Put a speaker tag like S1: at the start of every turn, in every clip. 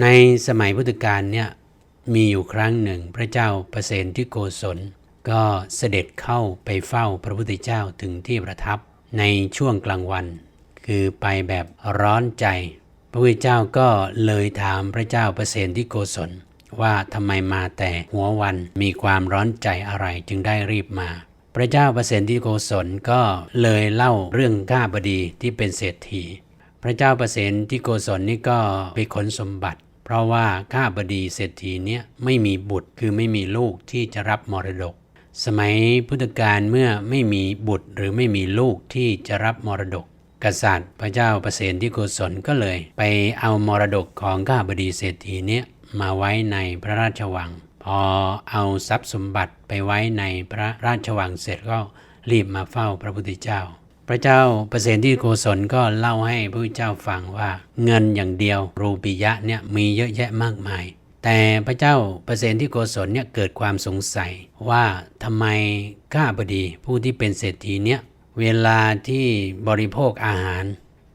S1: ในสมัยพุทธกาลเนี่ยมีอยู่ครั้งหนึ่งพระเจ้าประเสนที่โกศล ก็เสด็จเข้าไปเฝ้าพระพุทธเจ้าถึงที่ประทับในช่วงกลางวัน คือไปแบบร้อนใจ พระพุทธเจ้าก็เลยถามพระเจ้าประเสนที่โกศล ว่าทำไมมาแต่หัววันมีความร้อนใจอะไรจึงได้รีบมา พระเจ้าประเสนที่โกศลก็เลยเล่าเรื่องข้าบดีที่เป็นเศรษฐี พระเจ้าประเสนที่โกศลนี่ก็ไปขนสมบัติ เพราะว่าข้าบดีเศรษฐีเนี่ยไม่มีบุตรคือไม่มีลูกที่จะรับมรดก สมัยพุทธกาลเมื่อไม่มีบุตรหรือไม่มีลูกที่จะรับมรดก กษัตริย์ พระเจ้าประเสนที่โกศลก็เลย ไปเอามรดกของข้าบดีเศรษฐีเนี่ยมาไว้ในพระราชวัง พอเอาทรัพย์สมบัติไปไว้ในพระราชวังเสร็จก็รีบมาเฝ้าพระพุทธเจ้า พระเจ้าประเสนที่โกศลก็เล่าให้พระเจ้าฟังว่าเงินอย่างเดียวรูปียะเนี่ยมีเยอะแยะมากมาย แต่พระเจ้าประเสนที่โกศลเนี่ยเกิดความสงสัยว่าทำไมข้าบดีผู้ที่เป็นเศรษฐีเนี่ยเวลาที่บริโภคอาหาร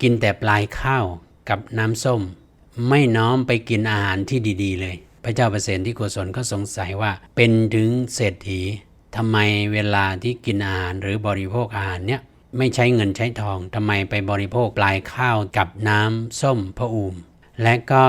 S1: กินแต่ปลายข้าวกับน้ำส้ม ไม่น้อมไปกินอาหารที่ดี ๆ เลย พระเจ้าประเสนที่โกศลก็สงสัยว่าเป็นถึงเศรษฐีทำไมเวลาที่กินอาหารหรือบริโภคอาหารเนี่ย ไม่ใช้เงินใช้ทองทำไมไปบริโภคปลายข้าวกับน้ำส้มพระอูม และก็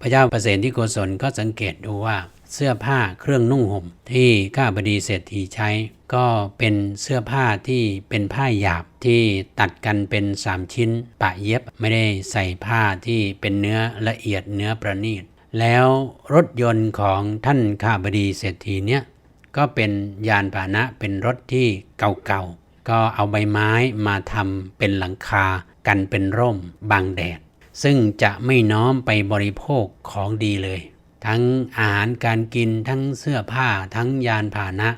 S1: พระเจ้าประเสนที่โกศลก็สังเกตดูว่าเสื้อผ้าเครื่องนุ่งห่ม ที่ข้าบดีเศรษฐีใช้ ก็เป็นเสื้อผ้าที่เป็นผ้าหยาบที่ตัดกันเป็นสามชิ้น ปะเย็บไม่ได้ใส่ผ้าที่เป็นเนื้อละเอียดเนื้อประณีต แล้วรถยนต์ของท่านข้าบดีเศรษฐีเนี่ยก็เป็นยานพาหนะเป็นรถที่เก่าๆ ก็เอาใบไม้มาทำเป็นหลังคากันเป็นร่มบังแดด ซึ่งจะไม่น้อมไปบริโภคของดีเลย ทั้งอาหารการกินทั้งเสื้อผ้าทั้งยานพาหนะ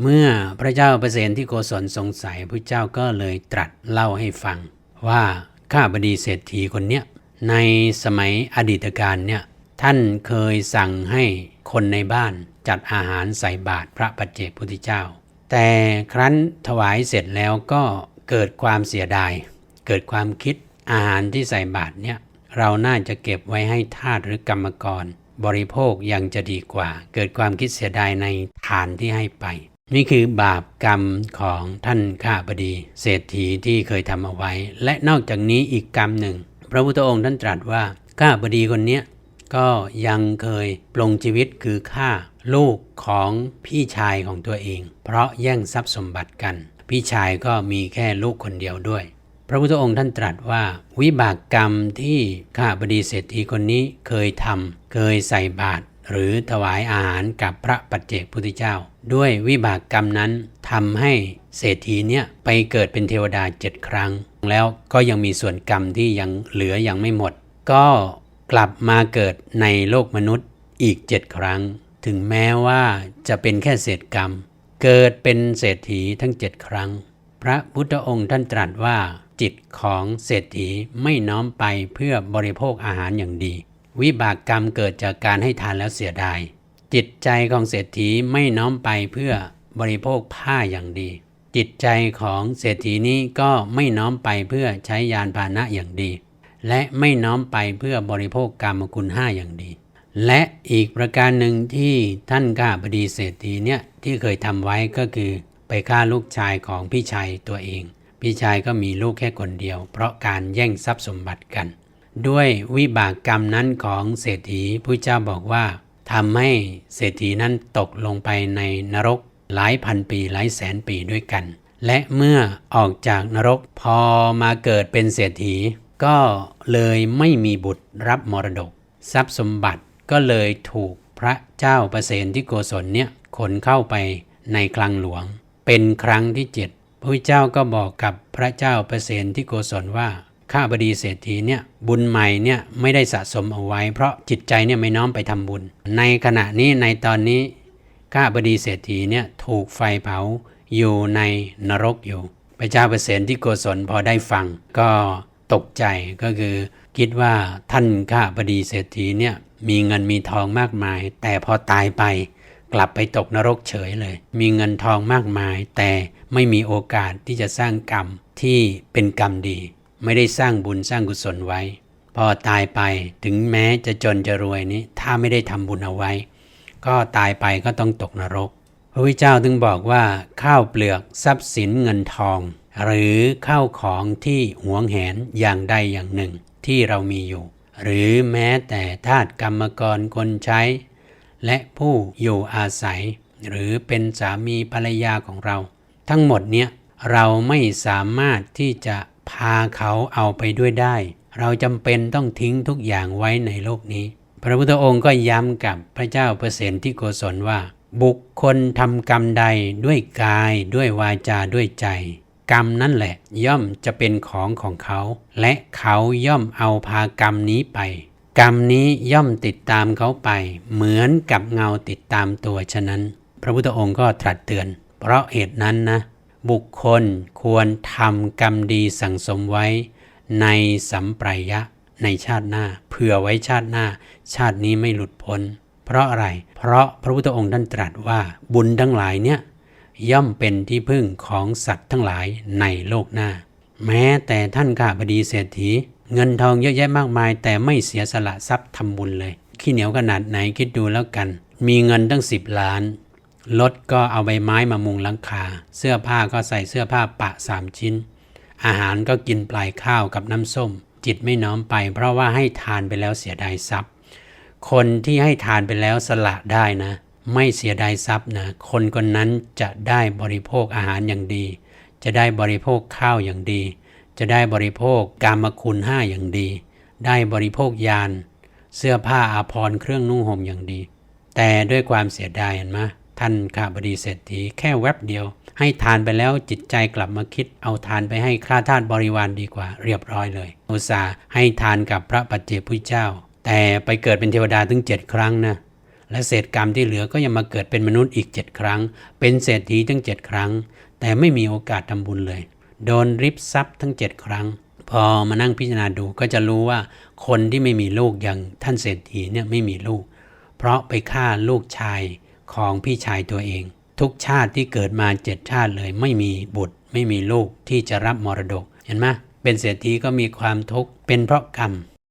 S1: เมื่อพระเจ้าประเสนที่โกศลสงสัยพระเจ้าก็เลยตรัสเล่าให้ฟัง ว่าข้าบดีเศรษฐีคนเนี้ยในสมัยอดีตการเนี่ยท่านเคยสั่งให้คนในบ้านจัดอาหารใส่บาตรพระปัจเจกพุทธเจ้า แต่ครั้นถวายเสร็จแล้วก็เกิดความเสียดาย เกิดความคิดอาหารที่ใส่บาตรเนี่ยเราน่าจะเก็บไว้ให้ทาสหรือกรรมกร บริโภคยังจะดีกว่า เกิดความคิดเสียดายในทานที่ให้ไป นี่คือบาปกรรมของท่านข้าบดี เศรษฐีที่เคยทำเอาไว้ และนอกจากนี้อีกกรรมหนึ่ง พระพุทธองค์ท่านตรัสว่าข้าบดีคนนี้ ก็ยังเคยปลงชีวิตคือฆ่าลูกของพี่ชายของตัวเอง เพราะแย่งทรัพย์สมบัติกัน พี่ชายก็มีแค่ลูกคนเดียวด้วย พระพุทธองค์ท่านตรัสว่า วิบากกรรมที่ข้าบดีเศรษฐีคนนี้เคยทำเคยใส่บาตรหรือถวายอาหารกับพระปัจเจกพุทธเจ้า ด้วยวิบากกรรมนั้นทำให้เศรษฐีเนี่ยไปเกิดเป็นเทวดาเจ็ดครั้ง แล้วก็ยังมีส่วนกรรมที่ยังเหลือยังไม่หมด ก็ กลับมาเกิดในโลกมนุษย์อีกเจ็ดครั้ง ถึงแม้ว่าจะเป็นแค่เศษกรรม เกิดเป็นเศรษฐีทั้งเจ็ดครั้ง พระพุทธองค์ท่านตรัสว่า จิตของเศรษฐีไม่น้อมไปเพื่อบริโภคอาหารอย่างดี วิบากกรรมเกิดจากการให้ทานแล้วเสียดาย จิตใจของเศรษฐีไม่น้อมไปเพื่อบริโภคผ้าอย่างดี จิตใจของเศรษฐีนี้ก็ไม่น้อมไปเพื่อใช้ยานพาหนะอย่างดี และไม่น้อมไปเพื่อบริโภคกรรมคุณห้าอย่างดี และอีกประการหนึ่งที่ท่านข้าบดีเศรษฐีเนี่ยที่เคยทำไว้ก็คือไปฆ่าลูกชายของพี่ชายตัวเอง พี่ชายก็มีลูกแค่คนเดียว เพราะการแย่งทรัพย์สมบัติกัน ด้วยวิบากกรรมนั้นของเศรษฐีผู้เจ้าบอกว่าทำให้เศรษฐีนั้นตกลงไปในนรกหลายพันปีหลายแสนปีด้วยกัน และเมื่อออกจากนรกพอมาเกิดเป็นเศรษฐี ก็เลยไม่มีบุตรรับมรดก ทรัพย์สมบัติก็เลยถูกพระเจ้าประเสนที่โกศลเนี่ยขนเข้าไปในคลังหลวง เป็นครั้งที่เจ็ดพระเจ้าก็บอกกับพระเจ้าประเสนที่โกศลว่าข้าบดีเศรษฐีเนี่ยบุญใหม่เนี่ยไม่ได้สะสมเอาไว้ เพราะจิตใจเนี่ยไม่น้อมไปทำบุญ ในขณะนี้ในตอนนี้ข้าบดีเศรษฐีเนี่ยถูกไฟเผาอยู่ในนรกอยู่ พระเจ้าเปรตที่โกศลพอได้ฟัง ก็ ตกใจก็คือคิดว่าท่านข้าบดีเศรษฐีเนี่ยมีเงินมีทองมากมาย แต่พอตายไปกลับไปตกนรกเฉยเลย มีเงินทองมากมาย แต่ไม่มีโอกาสที่จะสร้างกรรมที่เป็นกรรมดี ไม่ได้สร้างบุญสร้างกุศลไว้ พอตายไปถึงแม้จะจนจะรวยนี้ถ้าไม่ได้ทำบุญเอาไว้ ก็ตายไปก็ต้องตกนรก พระพุทธเจ้าถึงบอกว่าข้าวเปลือกทรัพย์สินเงินทอง หรือเข้าของที่หวงแหนอย่างใดอย่างหนึ่งที่เรามีอยู่ หรือแม้แต่ทาสกรรมกรคนใช้ และผู้อยู่อาศัย หรือเป็นสามีภรรยาของเรา ทั้งหมดเนี้ยเราไม่สามารถที่จะพาเขาเอาไปด้วยได้ เราจำเป็นต้องทิ้งทุกอย่างไว้ในโลกนี้ พระพุทธองค์ก็ย้ำกับพระเจ้าเปรตที่โกศลว่า บุคคลทำกรรมใดด้วยกายด้วยวาจาด้วยใจ กรรมนั่นแหละ ย่อมจะเป็นของของเขา และเขาย่อมเอาพากรรมนี้ไป กรรมนี้ย่อมติดตามเขาไป เหมือนกับเงาติดตามตัวฉะนั้น พระพุทธองค์ก็ตรัสเตือน เพราะเหตุนั้นนะบุคคลควรทำกรรมดีสั่งสมไว้ ในสัมปรายะในชาติหน้าเผื่อไว้ชาติหน้า ชาตินี้ไม่หลุดพ้น เพราะอะไร เพราะพระพุทธองค์ท่านตรัสว่าบุญทั้งหลายเนี่ย ย่อมเป็นที่พึ่งของสัตว์ทั้งหลายในโลกหน้า แม้แต่ท่านข้าพดีเศรษฐี เงินทองเยอะแยะมากมาย แต่ไม่เสียสละทรัพย์ทำบุญเลย ขี้เหนียวขนาดไหนคิดดูแล้วกัน มีเงินตั้งสิบล้านรถก็เอาใบไม้มามุงหลังคา เสื้อผ้าก็ใส่เสื้อผ้าปะสามชิ้น อาหารก็กินปลายข้าวกับน้ำส้ม จิตไม่น้อมไป เพราะว่าให้ทานไปแล้วเสียดายทรัพย์ คนที่ให้ทานไปแล้วสละได้นะ ไม่เสียดายทรัพย์นะคนคนนั้นจะได้บริโภคอาหารอย่างดี จะได้บริโภคข้าวอย่างดี จะได้บริโภคกามคุณห้าอย่างดี ได้บริโภคยาน เสื้อผ้าอาภรณ์เครื่องนุ่งห่มอย่างดี แต่ด้วยความเสียดายเห็นไหมท่านข้าบดีเศรษฐีแค่แวบเดียว ให้ทานไปแล้วจิตใจกลับมาคิดเอาทานไปให้ข้าทาสบริวารดีกว่าเรียบร้อยเลยอุตส่าห์ให้ทานกับพระปัจเจกพุทธเจ้า แต่ไปเกิดเป็นเทวดาถึงเจ็ดครั้งนะ และเศษกรรมที่เหลือก็ยังมาเกิดเป็นมนุษย์อีกเจ็ดครั้ง เป็นเศรษฐีทั้งเจ็ดครั้ง แต่ไม่มีโอกาสทำบุญเลย โดนริบทรัพย์ทั้งเจ็ดครั้ง พอมานั่งพิจารณาดูก็จะรู้ว่าคนที่ไม่มีลูกอย่างท่านเศรษฐีเนี่ยไม่มีลูก เพราะไปฆ่าลูกชายของพี่ชายตัวเอง ทุกชาติที่เกิดมาเจ็ดชาติเลย ไม่มีบุตร ไม่มีลูกที่จะรับมรดกเห็นไหมเป็นเศรษฐีก็มีความทุกข์เป็นเพราะกรรม